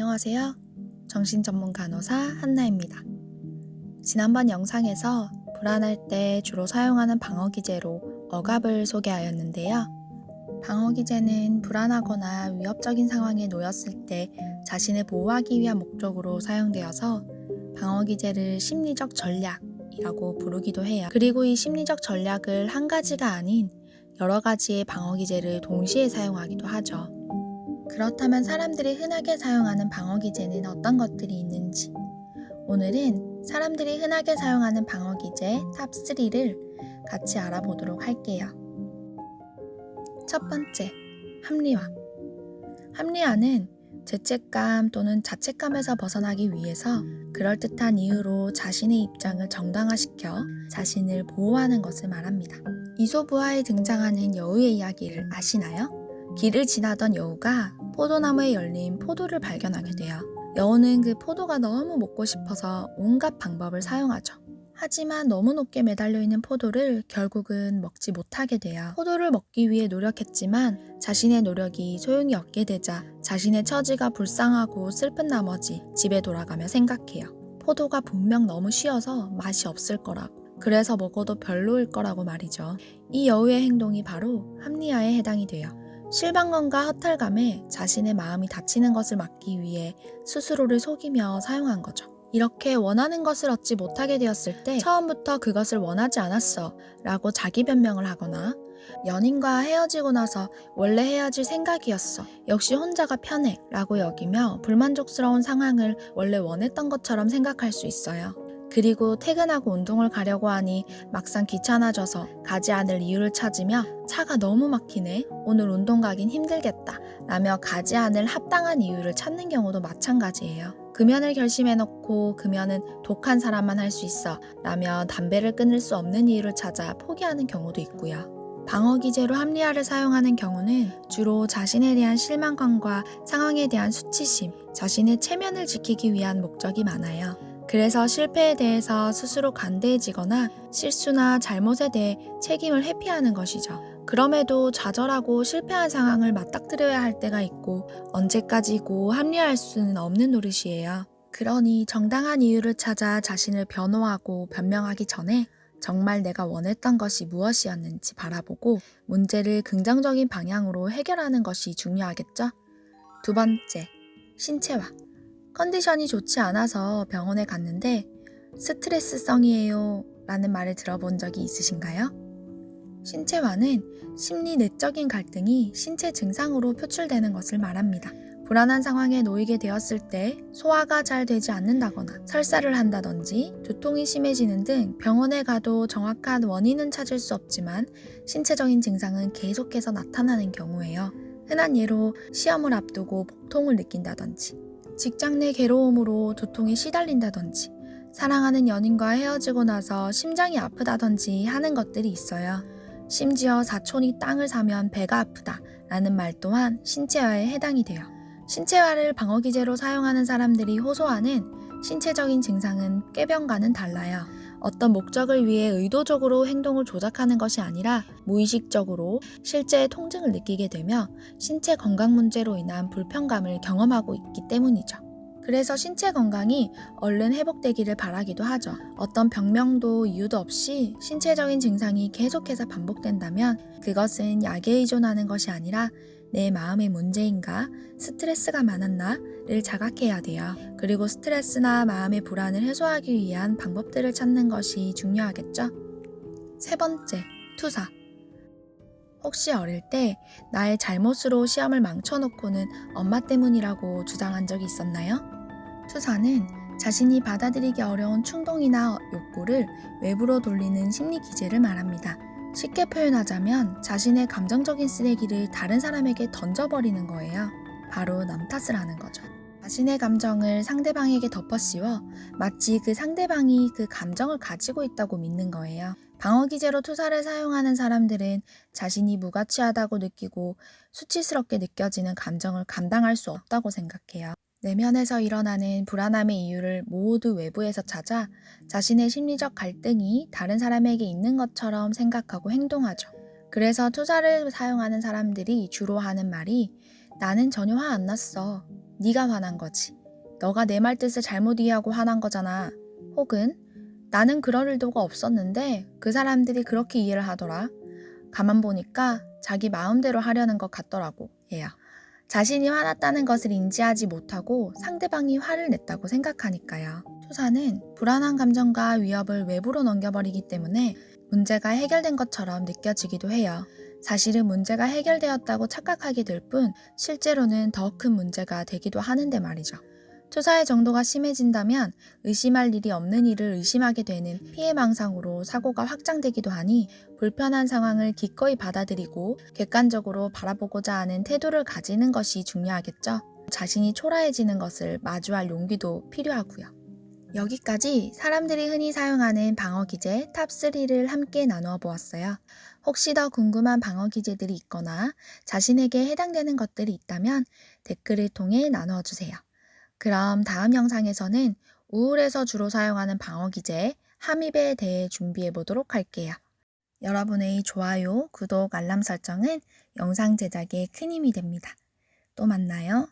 안녕하세요. 정신 전문 간호사 한나입니다. 지난번 영상에서 불안할 때 주로 사용하는 방어 기제로 억압을 소개하였는데요. 방어 기제는 불안하거나 위협적인 상황에 놓였을 때 자신을 보호하기 위한 목적으로 사용되어서 방어 기제를 심리적 전략이라고 부르기도 해요. 그리고 이 심리적 전략을 한 가지가 아닌 여러 가지의 방어 기제를 동시에 사용하기도 하죠. 그렇다면 사람들이 흔하게 사용하는 방어 기제는 어떤 것들이 있는지 오늘은 사람들이 흔하게 사용하는 방어 기제 탑 3를 같이 알아보도록 할게요. 첫 번째, 합리화. 합리화는 죄책감 또는 자책감에서 벗어나기 위해서 그럴듯한 이유로 자신의 입장을 정당화시켜 자신을 보호하는 것을 말합니다. 이소부화에 등장하는 여우의 이야기를 아시나요? 길을 지나던 여우가 포도나무에 열린 포도를 발견하게 돼요. 여우는 그 포도가 너무 먹고 싶어서 온갖 방법을 사용하죠. 하지만 너무 높게 매달려 있는 포도를 결국은 먹지 못하게 돼요. 포도를 먹기 위해 노력했지만 자신의 노력이 소용이 없게 되자 자신의 처지가 불쌍하고 슬픈 나머지 집에 돌아가며 생각해요. 포도가 분명 너무 쉬어서 맛이 없을 거라고. 그래서 먹어도 별로일 거라고 말이죠. 이 여우의 행동이 바로 합리화에 해당이 돼요. 실망감과 허탈감에 자신의 마음이 다치는 것을 막기 위해 스스로를 속이며 사용한 거죠. 이렇게 원하는 것을 얻지 못하게 되었을 때 처음부터 그것을 원하지 않았어 라고 자기 변명을 하거나 연인과 헤어지고 나서 원래 헤어질 생각이었어. 역시 혼자가 편해 라고 여기며 불만족스러운 상황을 원래 원했던 것처럼 생각할 수 있어요. 그리고 퇴근하고 운동을 가려고 하니 막상 귀찮아져서 가지 않을 이유를 찾으며 차가 너무 막히네. 오늘 운동 가긴 힘들겠다. 라며 가지 않을 합당한 이유를 찾는 경우도 마찬가지예요. 금연을 결심해놓고 금연은 독한 사람만 할 수 있어. 라며 담배를 끊을 수 없는 이유를 찾아 포기하는 경우도 있고요. 방어 기제로 합리화를 사용하는 경우는 주로 자신에 대한 실망감과 상황에 대한 수치심, 자신의 체면을 지키기 위한 목적이 많아요. 그래서 실패에 대해서 스스로 간대해지거나 실수나 잘못에 대해 책임을 회피하는 것이죠. 그럼에도 좌절하고 실패한 상황을 맞닥뜨려야 할 때가 있고 언제까지고 합리화할 수는 없는 노릇이에요. 그러니 정당한 이유를 찾아 자신을 변호하고 변명하기 전에 정말 내가 원했던 것이 무엇이었는지 바라보고 문제를 긍정적인 방향으로 해결하는 것이 중요하겠죠? 두 번째, 신체화. 컨디션이 좋지 않아서 병원에 갔는데 스트레스성이에요 라는 말을 들어본 적이 있으신가요? 신체화는 심리 내적인 갈등이 신체 증상으로 표출되는 것을 말합니다. 불안한 상황에 놓이게 되었을 때 소화가 잘 되지 않는다거나 설사를 한다든지 두통이 심해지는 등 병원에 가도 정확한 원인은 찾을 수 없지만 신체적인 증상은 계속해서 나타나는 경우예요. 흔한 예로 시험을 앞두고 복통을 느낀다든지 직장 내 괴로움으로 두통에 시달린다든지 사랑하는 연인과 헤어지고 나서 심장이 아프다든지 하는 것들이 있어요. 심지어 사촌이 땅을 사면 배가 아프다 라는 말 또한 신체화에 해당이 돼요. 신체화를 방어기제로 사용하는 사람들이 호소하는 신체적인 증상은 꾀병과는 달라요. 어떤 목적을 위해 의도적으로 행동을 조작하는 것이 아니라 무의식적으로 실제 통증을 느끼게 되며 신체 건강 문제로 인한 불편감을 경험하고 있기 때문이죠. 그래서 신체 건강이 얼른 회복되기를 바라기도 하죠. 어떤 병명도 이유도 없이 신체적인 증상이 계속해서 반복된다면 그것은 약에 의존하는 것이 아니라 내 마음의 문제인가, 스트레스가 많았나를 자각해야 돼요. 그리고 스트레스나 마음의 불안을 해소하기 위한 방법들을 찾는 것이 중요하겠죠? 세 번째, 투사. 혹시 어릴 때 나의 잘못으로 시험을 망쳐놓고는 엄마 때문이라고 주장한 적이 있었나요? 투사는 자신이 받아들이기 어려운 충동이나 욕구를 외부로 돌리는 심리 기제를 말합니다. 쉽게 표현하자면 자신의 감정적인 쓰레기를 다른 사람에게 던져버리는 거예요. 바로 남 탓을 하는 거죠. 자신의 감정을 상대방에게 덮어씌워 마치 그 상대방이 그 감정을 가지고 있다고 믿는 거예요. 방어 기제로 투사를 사용하는 사람들은 자신이 무가치하다고 느끼고 수치스럽게 느껴지는 감정을 감당할 수 없다고 생각해요. 내면에서 일어나는 불안함의 이유를 모두 외부에서 찾아 자신의 심리적 갈등이 다른 사람에게 있는 것처럼 생각하고 행동하죠. 그래서 투사를 사용하는 사람들이 주로 하는 말이 나는 전혀 화 안 났어. 네가 화난 거지. 너가 내 말 뜻을 잘못 이해하고 화난 거잖아. 혹은 나는 그럴 의도가 없었는데 그 사람들이 그렇게 이해를 하더라. 가만 보니까 자기 마음대로 하려는 것 같더라고. 예요. 자신이 화났다는 것을 인지하지 못하고 상대방이 화를 냈다고 생각하니까요. 투사는 불안한 감정과 위협을 외부로 넘겨버리기 때문에 문제가 해결된 것처럼 느껴지기도 해요. 사실은 문제가 해결되었다고 착각하게 될 뿐 실제로는 더 큰 문제가 되기도 하는데 말이죠. 투사의 정도가 심해진다면 의심할 일이 없는 일을 의심하게 되는 피해망상으로 사고가 확장되기도 하니 불편한 상황을 기꺼이 받아들이고 객관적으로 바라보고자 하는 태도를 가지는 것이 중요하겠죠. 자신이 초라해지는 것을 마주할 용기도 필요하고요. 여기까지 사람들이 흔히 사용하는 방어 기제 탑3를 함께 나누어 보았어요. 혹시 더 궁금한 방어 기제들이 있거나 자신에게 해당되는 것들이 있다면 댓글을 통해 나누어 주세요. 그럼 다음 영상에서는 우울에서 주로 사용하는 방어 기제 함입에 대해 준비해 보도록 할게요. 여러분의 좋아요, 구독, 알람 설정은 영상 제작에 큰 힘이 됩니다. 또 만나요.